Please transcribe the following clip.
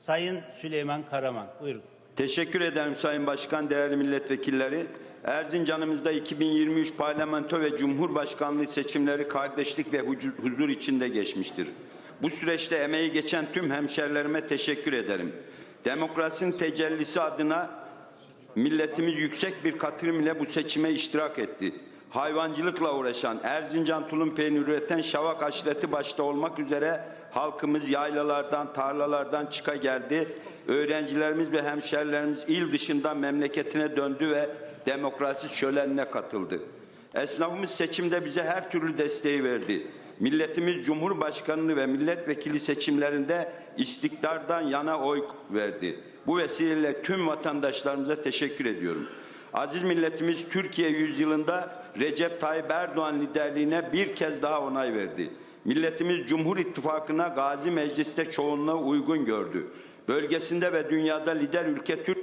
Sayın Süleyman Karaman. Buyurun. Teşekkür ederim Sayın Başkan, değerli milletvekilleri. Erzincan'ımızda 2023 parlamento ve cumhurbaşkanlığı seçimleri kardeşlik ve huzur içinde geçmiştir. Bu süreçte emeği geçen tüm hemşerilerime teşekkür ederim. Demokrasinin tecellisi adına milletimiz yüksek bir katılım ile bu seçime iştirak etti. Hayvancılıkla uğraşan, Erzincan tulum peyniri üreten Şavak aşireti başta olmak üzere halkımız yaylalardan, tarlalardan çıka geldi. Öğrencilerimiz ve hemşerilerimiz il dışından memleketine döndü ve demokrasi şölenine katıldı. Esnafımız seçimde bize her türlü desteği verdi. Milletimiz Cumhurbaşkanlığı ve milletvekili seçimlerinde istikrardan yana oy verdi. Bu vesileyle tüm vatandaşlarımıza teşekkür ediyorum. Aziz milletimiz Türkiye yüzyılında Recep Tayyip Erdoğan liderliğine bir kez daha onay verdi. Milletimiz Cumhur İttifakı'na Gazi Meclis'te çoğunluğu uygun gördü. Bölgesinde ve dünyada lider ülke Türk